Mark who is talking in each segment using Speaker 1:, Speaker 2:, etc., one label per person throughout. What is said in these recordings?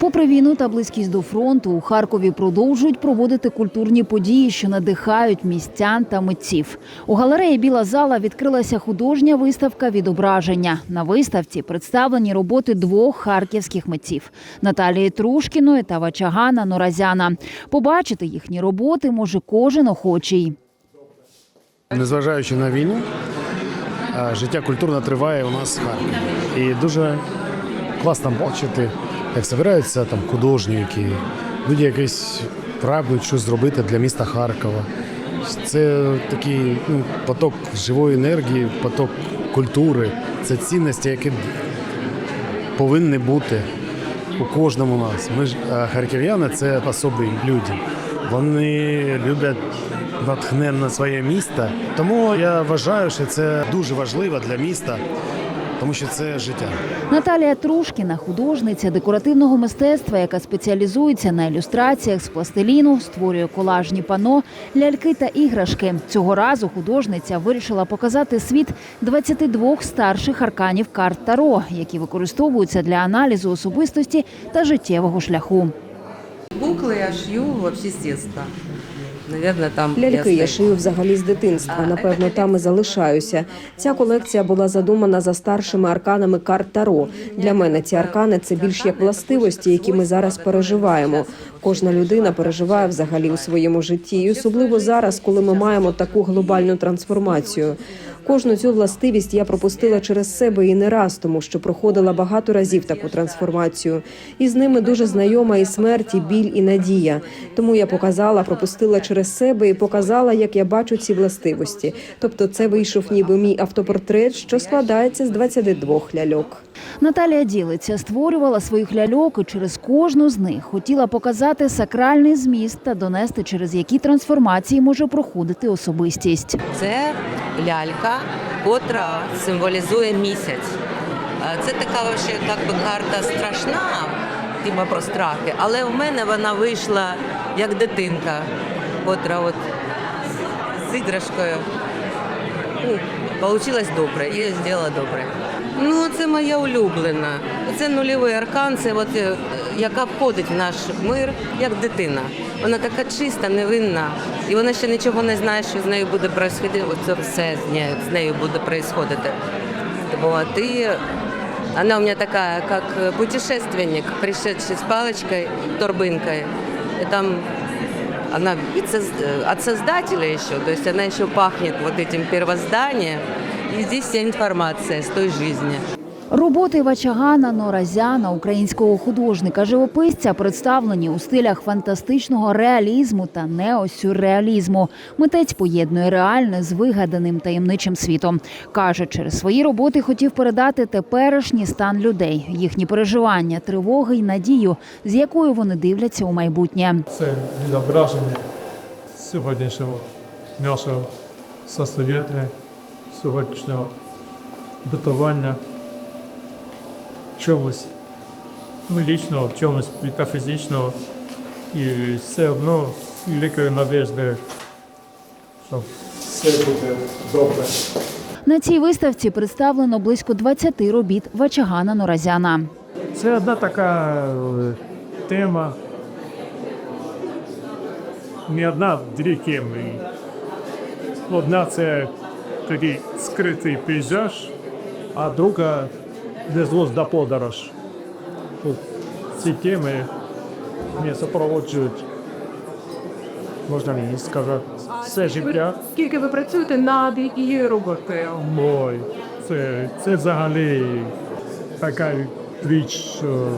Speaker 1: Попри війну та близькість до фронту, у Харкові продовжують проводити культурні події, що надихають містян та митців. У галереї Біла зала відкрилася художня виставка відображення. На виставці представлені роботи двох харківських митців Наталії Трушкіної та Вачагана Норазяна. Побачити їхні роботи може кожен охочий.
Speaker 2: Незважаючи на війну, е, життя культурне триває у нас в Харкові. І дуже класно бачити, як збираються там художники, люди якось прагнуть щось зробити для міста Харкова. Це такий ну, поток живої енергії, поток культури, це цінності, які повинні бути у кожному нас. Ми ж е, харків'яни це особі люди. Вони люблять натхненно своє місто. Тому я вважаю, що це дуже важливо для міста, тому що це життя.
Speaker 1: Наталія Трушкіна, художниця декоративного мистецтва, яка спеціалізується на ілюстраціях з пластиліну, створює колажні пано, ляльки та іграшки. Цього разу художниця вирішила показати світ 22 старших арканів карт Таро, які використовуються для аналізу особистості та життєвого шляху.
Speaker 3: Куклы я шью вообще с детства. Наверное, там
Speaker 4: Ляльки я шию взагалі з дитинства. Напевно, там і залишаюся. Ця колекція була задумана за старшими арканами карт Таро. Для мене ці аркани це більш як властивості, які ми зараз переживаємо. Кожна людина переживає взагалі у своєму житті, і особливо зараз, коли ми маємо таку глобальну трансформацію. Кожну цю властивість я пропустила через себе і не раз, тому що проходила багато разів таку трансформацію. І з ними дуже знайома і смерть, і біль, і надія. Тому я показала, пропустила через себе і показала, як я бачу ці властивості. Тобто, це вийшов ніби мій автопортрет, що складається з 22 ляльок.
Speaker 1: Наталія ділиться, створювала своїх ляльок і через кожну з них хотіла показати сакральний зміст та донести, через які трансформації може проходити особистість.
Speaker 3: Це лялька, котра символізує місяць. Це така вообще, як би карта страшна, типа про страхи, але у мене вона вийшла як дитинка, котра от з іграшкою. Ну, Получилось добре, я зробила добре. Ну, це моя улюблена. Це нульовий аркан, це от, е, яка входить в наш мир як дитина. Вона така чиста, невинна, і вона ще нічого не знає, що з нею буде відбуватися. Це все з нею, буде відбуватися. Вот, и она у меня такая, как путешественник, пришедший с палочкой, торбинкой. И там она от создателя еще, то есть она еще пахнет вот этим первозданием. И здесь вся информация с той жизни.
Speaker 1: Роботи Вачагана Норазяна, українського художника-живописця, представлені у стилях фантастичного реалізму та неосюрреалізму. Митець поєднує реальне з вигаданим таємничим світом. Каже, через свої роботи хотів передати теперішній стан людей, їхні переживання, тривоги й надію, з якою вони дивляться у майбутнє.
Speaker 5: Це відображення сьогоднішнього нашого состояння, сьогоднішнього битування чомусь лічного, чомусь метафізичного. І все одно великої надежди, що все буде добре.
Speaker 1: На цій виставці представлено близько 20 робіт Вачагана Норазяна.
Speaker 5: Це одна така е, тема. Не одна дві теми. Одна це такий скритий пейзаж, а друга безглузда подорож. От ці теми мене супроводжують, можна мені сказати, все життя.
Speaker 6: Скільки ви працюєте над її роботою?
Speaker 5: Ой, це, це взагалі така річ, що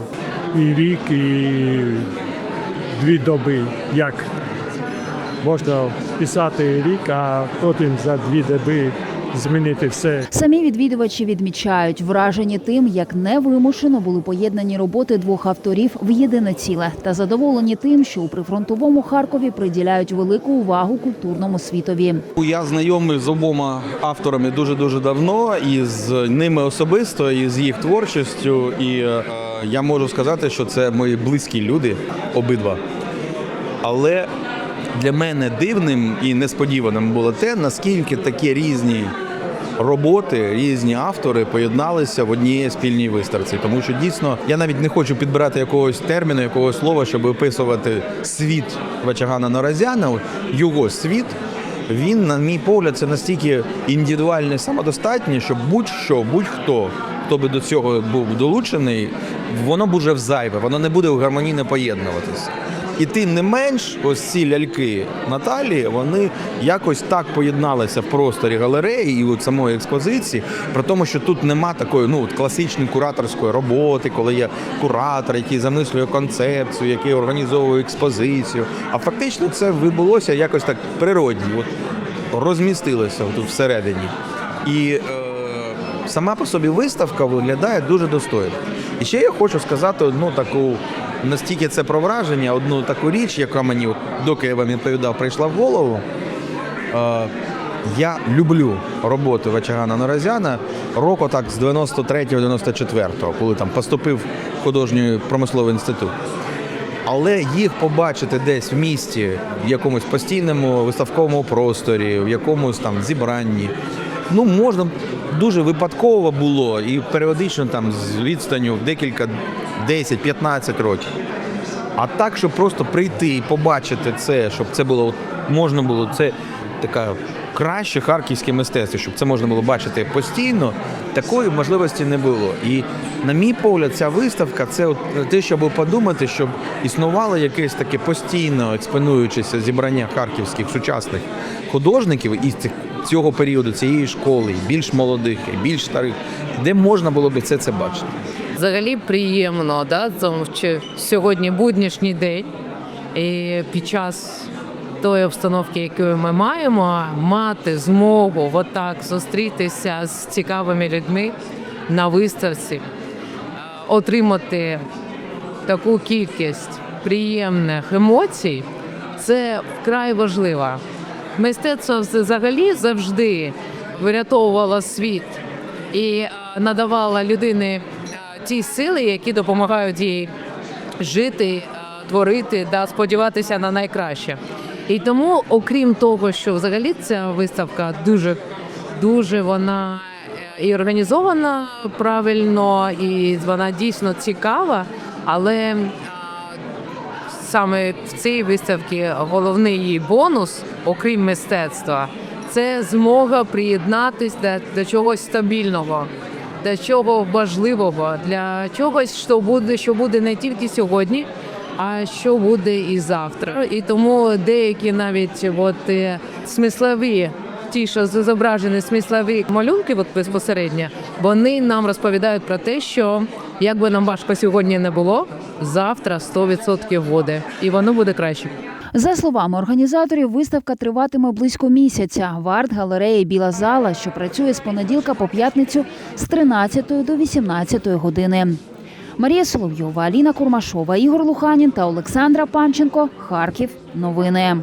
Speaker 5: і рік, і дві доби, як можна писати рік, а потім за дві доби змінити все.
Speaker 1: Самі відвідувачі відмічають вражені тим, як невимушено були поєднані роботи двох авторів в єдине ціле, та задоволені тим, що у прифронтовому Харкові приділяють велику увагу культурному світові.
Speaker 7: Я знайомий з обома авторами дуже дуже давно, і з ними особисто, і з їх творчістю. І е, я можу сказати, що це мої близькі люди, обидва. Але для мене дивним і несподіваним було те, наскільки такі різні роботи, різні автори поєдналися в одній спільній виставці. Тому що дійсно я навіть не хочу підбирати якогось терміну, якогось слова, щоб описувати світ Вачагана Наразяна, його світ. Він, на мій погляд, це настільки індивідуальний, самодостатній, що будь-що, будь-хто, хто би до цього був долучений, воно б уже взайве, воно не буде гармонійно поєднуватися. І тим не менш, ось ці ляльки Наталі, вони якось так поєдналися в просторі галереї і от самої експозиції, при тому, що тут нема такої ну от класичної кураторської роботи, коли є куратор, який замислює концепцію, який організовує експозицію. А фактично це відбулося якось так природні, от розмістилося тут всередині. І е, сама по собі виставка виглядає дуже достойно. І ще я хочу сказати одну таку, настільки це про враження, одну таку річ, яка мені, доки я вам відповідав, прийшла в голову. Е, я люблю роботу Вачагана Наразяна року так з 93-94, коли там поступив в художній промисловий інститут. Але їх побачити десь в місті, в якомусь постійному виставковому просторі, в якомусь там зібранні, ну можна дуже випадково було і періодично там з відстанню в декілька 10-15 років. А так, щоб просто прийти і побачити це, щоб це було можна було, це така краще харківське мистецтво, щоб це можна було бачити постійно, такої можливості не було. І на мій погляд, ця виставка це от те, щоб подумати, щоб існувало якесь таке постійно експонуючеся зібрання харківських сучасних художників із цих цього періоду, цієї школи, більш молодих, більш старих, де можна було б все це бачити.
Speaker 8: Взагалі приємно, да, тому що сьогодні буднішній день, і під час тої обстановки, яку ми маємо, мати змогу отак зустрітися з цікавими людьми на виставці, отримати таку кількість приємних емоцій, це вкрай важливо. Мистецтво взагалі завжди врятовувало світ і е, надавало людині ті сили, які допомагають їй жити, е, творити та сподіватися на найкраще. І тому, окрім того, що взагалі ця виставка дуже дуже вона е, і організована правильно, і вона дійсно цікава, але е, саме в цій виставці головний її бонус, окрім мистецтва, це змога приєднатись до, до чогось стабільного, до чого важливого, для чогось, що буде, що буде не тільки сьогодні, а що буде і завтра. І тому деякі навіть от, е, смислові. Ті, що зображені смислові малюнки, от безпосередньо, вони нам розповідають про те, що як би нам важко сьогодні не було, завтра 100% буде, і воно буде краще.
Speaker 1: За словами організаторів, виставка триватиме близько місяця. В арт-галереї Біла зала, що працює з понеділка по п'ятницю з 13 до 18 години. Марія Соловйова, Аліна Курмашова, Ігор Луханін та Олександра Панченко. Харків. Новини.